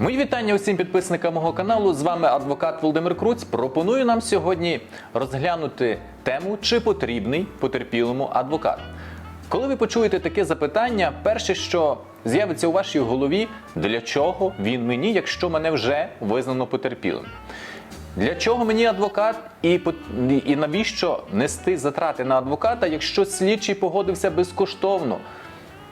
Мої вітання усім підписникам мого каналу. З вами адвокат Володимир Круць. Пропоную нам сьогодні розглянути тему, чи потрібний потерпілому адвокат. Коли ви почуєте таке запитання, перше, що з'явиться у вашій голові, для чого він мені, якщо мене вже визнано потерпілим? Для чого мені адвокат і, і навіщо нести затрати на адвоката, якщо слідчий погодився безкоштовно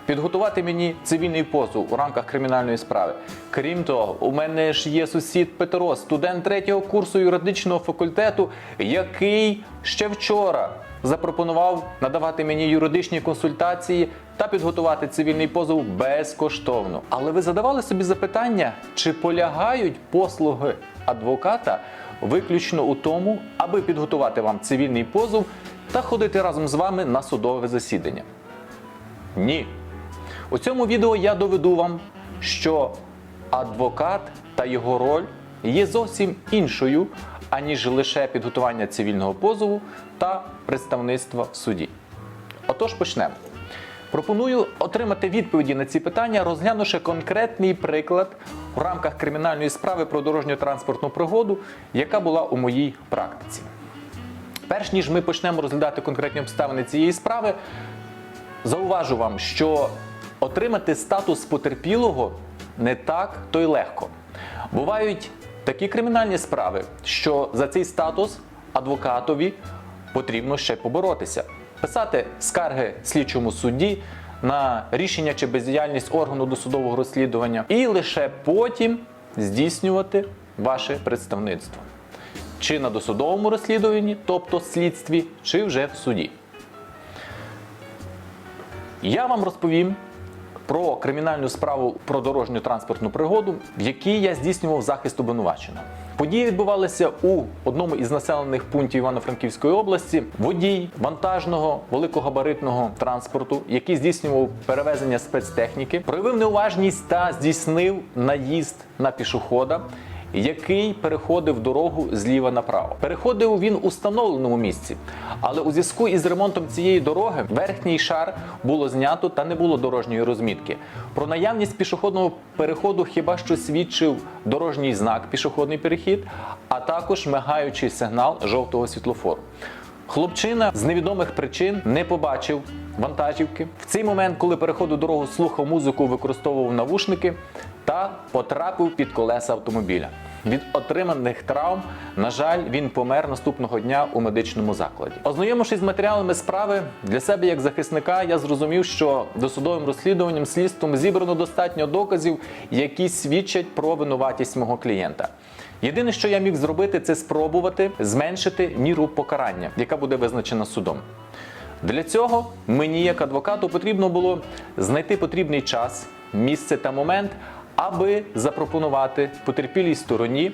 підготувати мені цивільний позов у рамках кримінальної справи. Крім того, у мене ж є сусід Петро, студент третього курсу юридичного факультету, який ще вчора запропонував надавати мені юридичні консультації та підготувати цивільний позов безкоштовно. Але ви задавали собі запитання, чи полягають послуги адвоката виключно у тому, аби підготувати вам цивільний позов та ходити разом з вами на судове засідання? Ні. У цьому відео я доведу вам, що адвокат та його роль є зовсім іншою, аніж лише підготування цивільного позову та представництва в суді. Отож почнемо. Пропоную отримати відповіді на ці питання, розглянувши конкретний приклад у рамках кримінальної справи про дорожню транспортну пригоду, яка була у моїй практиці. Перш ніж ми почнемо розглядати конкретні обставини цієї справи, Зауважу вам, що отримати статус потерпілого не так то й легко. Бувають такі кримінальні справи, що за цей статус адвокатові потрібно ще поборотися, писати скарги слідчому судді на рішення чи бездіяльність органу досудового розслідування, і лише потім здійснювати ваше представництво. Чи на досудовому розслідуванні, тобто слідстві, чи вже в суді. Я вам розповім про кримінальну справу про дорожню транспортну пригоду, в якій я здійснював захист обвинуваченого. Події відбувалися у одному із населених пунктів Івано-Франківської області. Водій вантажного великогабаритного транспорту, який здійснював перевезення спецтехніки, проявив неуважність та здійснив наїзд на пішохода, який переходив дорогу зліва направо. Переходив він у встановленому місці, але у зв'язку із ремонтом цієї дороги верхній шар було знято та не було дорожньої розмітки. Про наявність пішохідного переходу хіба що свідчив дорожній знак пішохідний перехід, а також мигаючий сигнал жовтого світлофору. Хлопчина з невідомих причин не побачив вантажівки. В цей момент, коли переходив дорогу, слухав музику, використовував навушники та потрапив під колеса автомобіля. Від отриманих травм, на жаль, він помер наступного дня у медичному закладі. Ознайомившись з матеріалами справи для себе як захисника, я зрозумів, що досудовим розслідуванням слідством зібрано достатньо доказів, які свідчать про винуватість мого клієнта. Єдине, що я міг зробити, це спробувати зменшити міру покарання, яка буде визначена судом. Для цього мені, як адвокату, потрібно було знайти потрібний час, місце та момент, аби запропонувати потерпілій стороні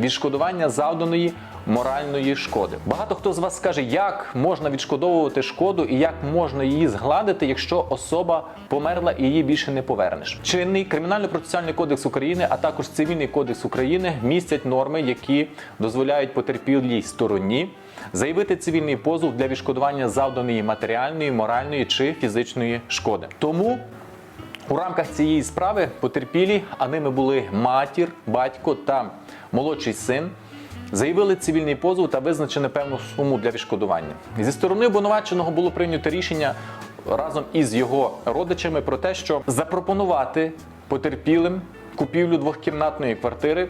відшкодування завданої моральної шкоди. Багато хто з вас скаже, як можна відшкодовувати шкоду і як можна її згладити, якщо особа померла і її більше не повернеш. Чинний кримінально-процесуальний кодекс України, а також цивільний кодекс України містять норми, які дозволяють потерпілій стороні заявити цивільний позов для відшкодування завданої матеріальної, моральної чи фізичної шкоди. Тому у рамках цієї справи потерпілі, а ними були матір, батько та молодший син. Заявили цивільний позов та визначили певну суму для відшкодування. Зі сторони обвинуваченого було прийнято рішення разом із його родичами про те, що запропонувати потерпілим купівлю двохкімнатної квартири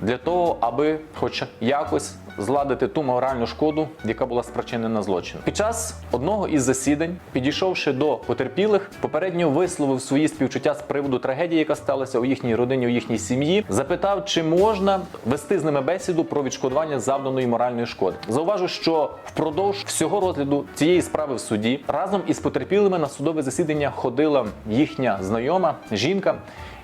для того, аби хоч якось зладити ту моральну шкоду, яка була спричинена злочином. Під час одного із засідань, підійшовши до потерпілих, попередньо висловив свої співчуття з приводу трагедії, яка сталася у їхній родині, у їхній сім'ї, запитав, чи можна вести з ними бесіду про відшкодування завданої моральної шкоди. Зауважу, що впродовж всього розгляду цієї справи в суді разом із потерпілими на судове засідання ходила їхня знайома жінка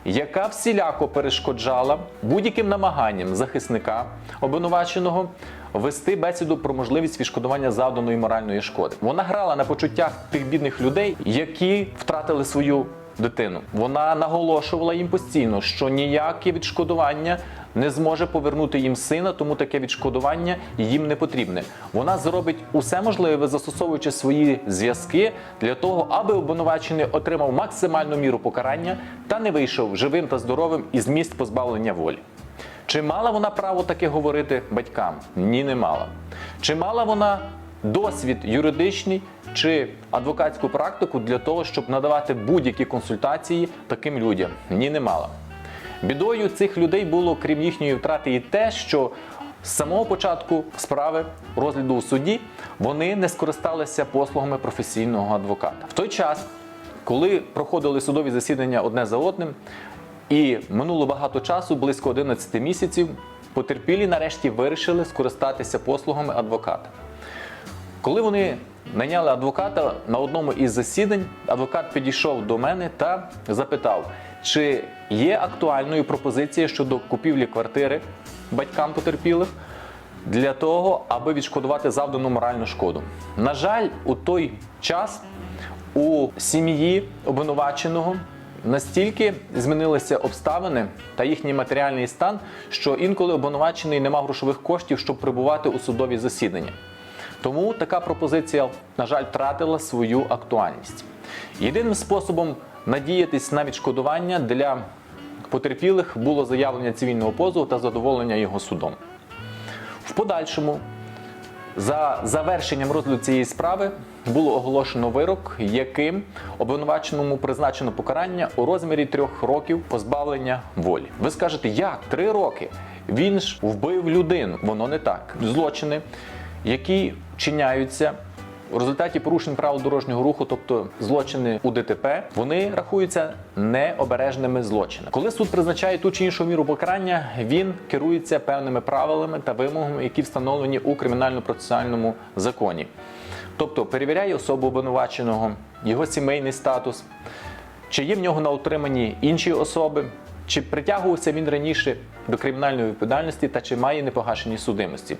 яка всіляко перешкоджала будь-яким намаганням захисника обвинуваченого вести бесіду про можливість відшкодування завданої моральної шкоди. Вона грала на почуттях тих бідних людей, які втратили свою дитину. Вона наголошувала їм постійно, що ніяке відшкодування не зможе повернути їм сина, тому таке відшкодування їм не потрібне. Вона зробить усе можливе, застосовуючи свої зв'язки для того, аби обвинувачений отримав максимальну міру покарання та не вийшов живим та здоровим із місць позбавлення волі. Чи мала вона право таке говорити батькам? Ні, не мала. Чи мала вона досвід юридичний чи адвокатську практику для того, щоб надавати будь-які консультації таким людям? Ні, не мала. Бідою цих людей було, крім їхньої втрати, і те, що з самого початку справи розгляду у суді вони не скористалися послугами професійного адвоката. В той час, коли проходили судові засідання одне за одним, і минуло багато часу, близько 11 місяців, потерпілі нарешті вирішили скористатися послугами адвоката. Коли вони найняли адвоката на одному із засідань, адвокат підійшов до мене та запитав, чи є актуальною пропозиція щодо купівлі квартири батькам потерпілих для того, аби відшкодувати завдану моральну шкоду. На жаль, у той час у сім'ї обвинуваченого настільки змінилися обставини та їхній матеріальний стан, що інколи обвинувачений не мав грошових коштів, щоб прибувати у судові засідання. Тому така пропозиція, на жаль, втратила свою актуальність. Єдиним способом надіятись на відшкодування для потерпілих було заявлення цивільного позову та задоволення його судом. В подальшому, за завершенням розгляду цієї справи, було оголошено вирок, яким обвинуваченому призначено покарання у розмірі трьох років позбавлення волі. Ви скажете, як три роки? Він ж вбив людину. Воно не так. Злочини, які чиняються у результаті порушень правил дорожнього руху, тобто злочини у ДТП, вони рахуються необережними злочинами. Коли суд призначає ту чи іншу міру покарання, він керується певними правилами та вимогами, які встановлені у кримінально-процесуальному законі. Тобто перевіряє особу обвинуваченого, його сімейний статус, чи є в нього на утриманні інші особи, чи притягувався він раніше до кримінальної відповідальності та чи має непогашені судимості.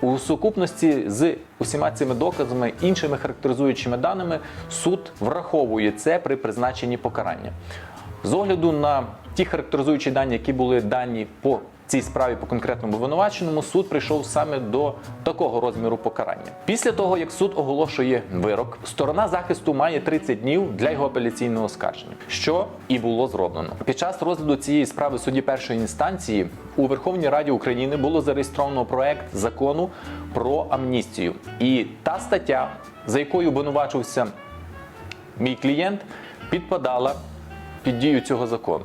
У сукупності з усіма цими доказами, іншими характеризуючими даними, суд враховує це при призначенні покарання. З огляду на ті характеризуючі дані, які були дані по цій справі по конкретному обвинуваченому, суд прийшов саме до такого розміру покарання. Після того, як суд оголошує вирок, сторона захисту має 30 днів для його апеляційного оскарження, що і було зроблено. Під час розгляду цієї справи в суді першої інстанції у Верховній Раді України було зареєстровано проект закону про амністію. І та стаття, за якою обвинувачувався мій клієнт, підпадала під дію цього закону.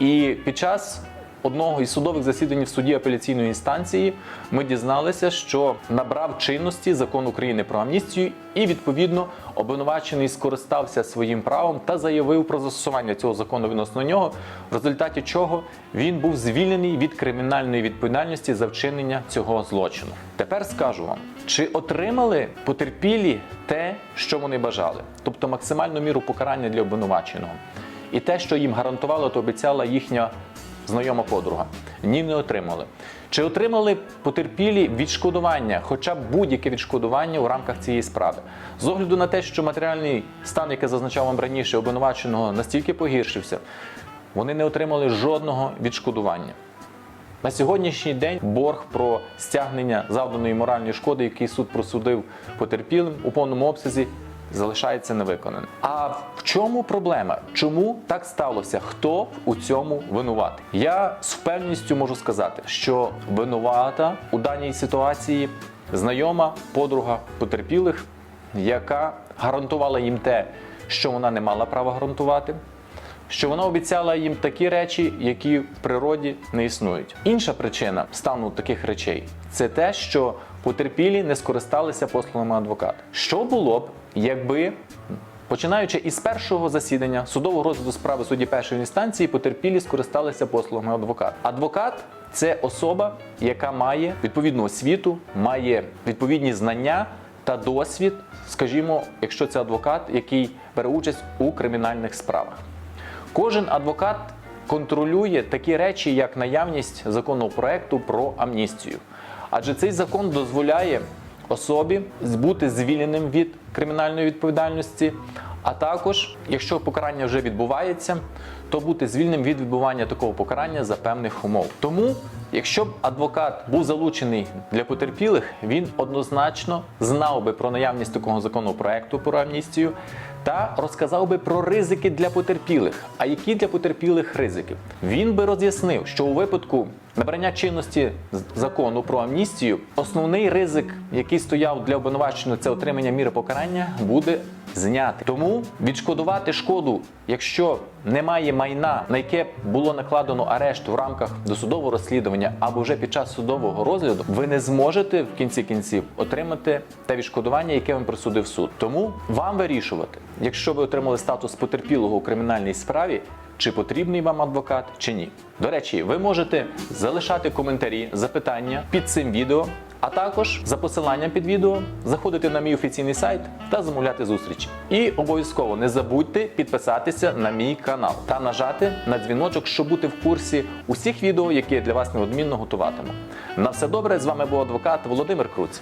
І під час одного із судових засідань в суді апеляційної інстанції ми дізналися, що набрав чинності закон України про амністію, і відповідно обвинувачений скористався своїм правом та заявив про застосування цього закону відносно нього, в результаті чого він був звільнений від кримінальної відповідальності за вчинення цього злочину. Тепер скажу вам, чи отримали потерпілі те, що вони бажали, тобто максимальну міру покарання для обвинуваченого, і те, що їм гарантувала та обіцяла їхня знайома подруга. Ні, не отримали. Чи отримали потерпілі відшкодування, хоча б будь-яке відшкодування у рамках цієї справи? З огляду на те, що матеріальний стан, який зазначав вам раніше, обвинуваченого настільки погіршився, вони не отримали жодного відшкодування. На сьогоднішній день борг про стягнення завданої моральної шкоди, який суд просудив потерпілим у повному обсязі, залишається невиконаним. А в чому проблема? Чому так сталося? Хто у цьому винуватий? Я з впевненістю можу сказати, що винувата у даній ситуації знайома подруга потерпілих, яка гарантувала їм те, що вона не мала права гарантувати. Що вона обіцяла їм такі речі, які в природі не існують. Інша причина стану таких речей це те, що потерпілі не скористалися послугами адвоката. Що було б, якби, починаючи із першого засідання судового розгляду справи судді першої інстанції, потерпілі скористалися послугами адвоката. Адвокат це особа, яка має відповідну освіту, має відповідні знання та досвід, скажімо, якщо це адвокат, який бере участь у кримінальних справах. Кожен адвокат контролює такі речі, як наявність законного проекту про амністію. Адже цей закон дозволяє особі бути звільненим від кримінальної відповідальності, А також, якщо покарання вже відбувається, то бути звільним від відбування такого покарання за певних умов. Тому, якщо б адвокат був залучений для потерпілих, він однозначно знав би про наявність такого законопроекту про амністію та розказав би про ризики для потерпілих. А які для потерпілих ризики? Він би роз'яснив, що у випадку набрання чинності закону про амністію, основний ризик, який стояв для обвинуваченого, це отримання міри покарання, буде зняти. Тому відшкодувати шкоду, якщо немає майна, на яке було накладено арешт в рамках досудового розслідування або вже під час судового розгляду, ви не зможете в кінці кінців отримати те відшкодування, яке вам присудив суд. Тому вам вирішувати, якщо ви отримали статус потерпілого у кримінальній справі. Чи потрібний вам адвокат, чи ні. До речі, ви можете залишати коментарі, запитання під цим відео, а також за посиланням під відео заходити на мій офіційний сайт та замовляти зустрічі. І обов'язково не забудьте підписатися на мій канал та нажати на дзвіночок, щоб бути в курсі усіх відео, які я для вас неодмінно готуватиму. На все добре, з вами був адвокат Володимир Круць.